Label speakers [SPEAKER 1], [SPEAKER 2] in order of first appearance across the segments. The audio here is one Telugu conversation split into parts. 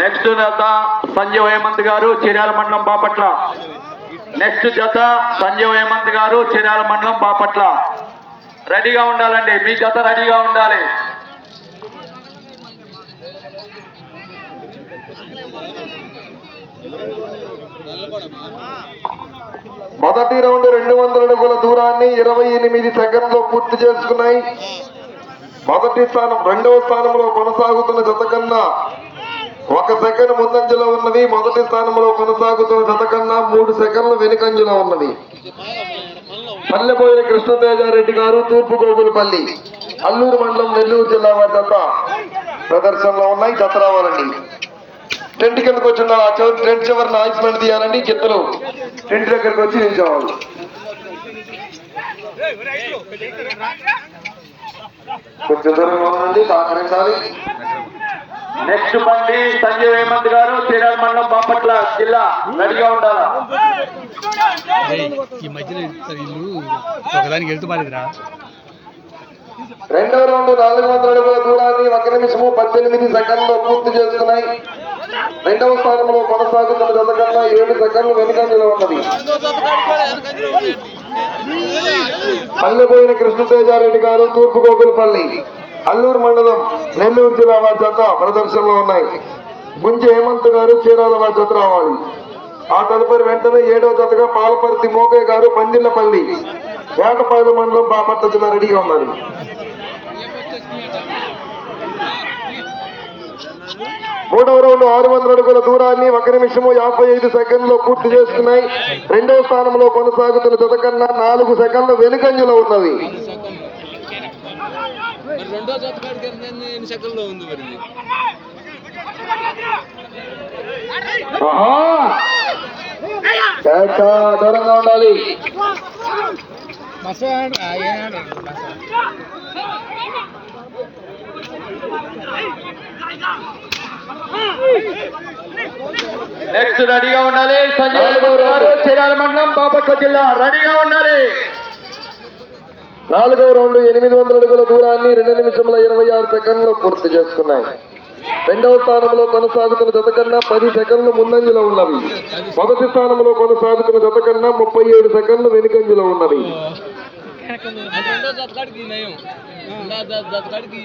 [SPEAKER 1] నెక్స్ట్ జత సంజయ్ హేమంత్ గారు చిర్యాల మండలం బాపట్ల. నెక్స్ట్ జత సంజయ్ హేమంత్ గారు చిర్యాల మండలం బాపట్ల. రెడీగా ఉండాలండి మీ జత రెడీగా ఉండాలి.
[SPEAKER 2] మొదటి రౌండ్ రెండు వందల అడుగుల దూరాన్ని ఇరవై ఎనిమిది సెకండ్లో పూర్తి చేసుకున్నాయి. మొదటి స్థానం రెండవ స్థానంలో కొనసాగుతున్న జత కన్నా ఒక సెకండ్ ముందంజలో ఉన్నది. మొదటి స్థానంలో కొనసాగుతున్న జత కన్నా మూడు సెకండ్ల వెనుకంజలో ఉన్నది. పల్లెపోయిన కృష్ణతేజారెడ్డి గారు తూర్పు గోగులపల్లి అల్లూరు మండలం నెల్లూరు జిల్లా వారి జత ప్రదర్శనలో ఉన్నాయి. జత రావాలండి. టెంట్ కిందకు వచ్చిన ఆ చివరి టెంట్ చివరిన ఆయిస్మెంట్ తీయాలండి గిత్తలు టెంట్ దగ్గరకు వచ్చి నిల్చోవాలి. కొంచెం దూరంగా ఉండండి సహకరించాలి.
[SPEAKER 1] నెక్స్ట్ బండి సంజయ్ హేమంత్ గారు చిర్యాల మండలం బాపట్ల జిల్లా రెడీగా ఉండాలా?
[SPEAKER 3] ఈ మధ్యలో ఒకదానికి వెళ్తూ మారేదిరా
[SPEAKER 2] రెండవ రౌండ్ నాలుగు వందల అడుగుల దూరాన్ని ఒక నిమిషము పద్దెనిమిది సెకండ్లో పూర్తి చేసుకున్నాయి రెండవ స్థానంలో కొనసాగుతున్న జత ఏడు సెకండ్లు వెనుకంజలో ఉన్నది. పల్లెపోయిన కృష్ణతేజారెడ్డి గారు తూర్పు గోకులపల్లి అల్లూరు మండలం నెల్లూరు జిల్లా వారి జత ప్రదర్శనలో ఉన్నాయి. గుంజి హేమంత్ గారు చీరాల వారి జత రావాలి. ఆ తదుపరి వెంటనే ఏడవ జతగా పాలపర్తి మోగయ్య గారు పందిళ్ళపల్లి వేటపాయల మండలం బాపట్ల జిల్లా రెడీగా ఉన్నారు. మూడవ రౌండ్ ఆరు వందల అడుగుల దూరాన్ని ఒక నిమిషము యాభై ఐదు సెకండ్లో పూర్తి చేసుకున్నాయి రెండవ స్థానంలో కొనసాగుతున్న జత కన్నా నాలుగు సెకండ్ల వెనుకంజలో ఉన్నవి దూరంగా ఉండాలి
[SPEAKER 1] నెక్స్ట్ రెడీగా ఉండాలి సంజయ్. గారు మండలం బాపట్ల జిల్లా రెడీగా ఉండాలి.
[SPEAKER 2] నాలుగవ రౌండ్ ఎనిమిది వందల అడుగుల దూరాన్ని రెండు నిమిషముల ఇరవై ఆరు సెకండ్లు పూర్తి చేసుకున్నాయి. రెండవ స్థానంలో కొనసాగుతున్న జత కన్నా పది సెకండ్లు ముందంజలో ఉన్నవి. మొదటి స్థానంలో కొనసాగుతున్న జత కన్నా ముప్పై ఏడు సెకండ్లు వెనుకంజలో ఉన్నవి.
[SPEAKER 3] కాడికి నయం. కాడికి.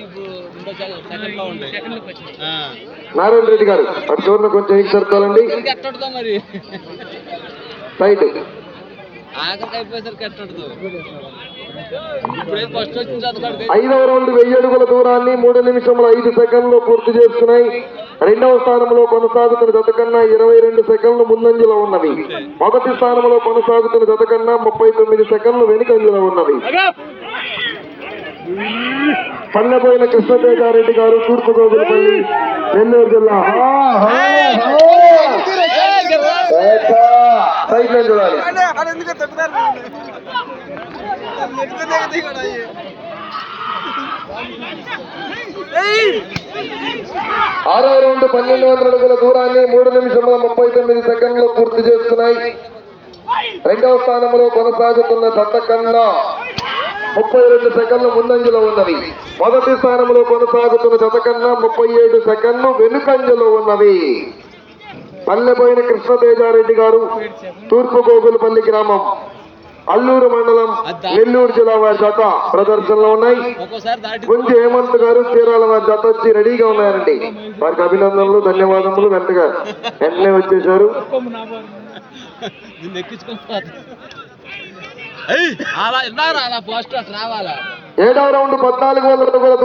[SPEAKER 2] నారాయణ రెడ్డి గారు అటు చూడన కొంచెం సర్కాలండి.
[SPEAKER 3] ఇక్కడికి ఎట్టడుతో మరి? ఆఖరికి అయిపోయేసరికి ఎట్టడుతో కాడికి
[SPEAKER 2] ఐదవ రౌండ్ వెయ్యి అడుగుల దూరాన్ని మూడు నిమిషముల ఐదు సెకండ్లు పూర్తి చేసుకున్నాయి రెండవ స్థానంలో కొనసాగుతున్న జత కన్నా ఇరవై రెండు సెకండ్లు ముందంజలో ఉన్నవి. మొదటి స్థానంలో కొనసాగుతున్న జత కన్నా ముప్పై తొమ్మిది సెకండ్లు వెనుకంజలో ఉన్నవి. పల్లెపోయిన కృష్ణతేజారెడ్డి గారు తూర్పు గోగులపల్లి నెల్లూరు జిల్లా. సైడ్ లైన్ చూడాలి. ఆరో రౌండ్ పన్నెండు వందల అడుగుల దూరాన్ని మూడు నిమిషముల ముప్పై తొమ్మిది సెకండ్లు పూర్తి చేస్తున్నాయి. రెండవ స్థానంలో కొనసాగుతున్న కన్నా ముప్పై రెండు సెకండ్లు ముందంజలో ఉన్నవి. మొదటి స్థానంలో కొనసాగుతున్న జత కన్నా ముప్పై ఏడు సెకండ్లు వెనుకంజలో ఉన్నవి. పల్లెపోయిన కృష్ణతేజారెడ్డి గారు తూర్పు గోగులపల్లి గ్రామం అల్లూరు మండలం నెల్లూరు జిల్లా వారి జత ప్రదర్శనలో ఉన్నాయి.
[SPEAKER 3] ఒక్కోసారి
[SPEAKER 2] గుంజి హేమంత్ గారు చీరాల వారి జత వచ్చి రెడీగా ఉన్నారండి. వారికి అభినందనలు ధన్యవాదములు వెంటగా వెంటనే వచ్చేసారు
[SPEAKER 3] అలా ఇందాక అలా పోస్ట్ రావాలా?
[SPEAKER 2] ఏడవ రౌండ్ పద్నాలుగు వందల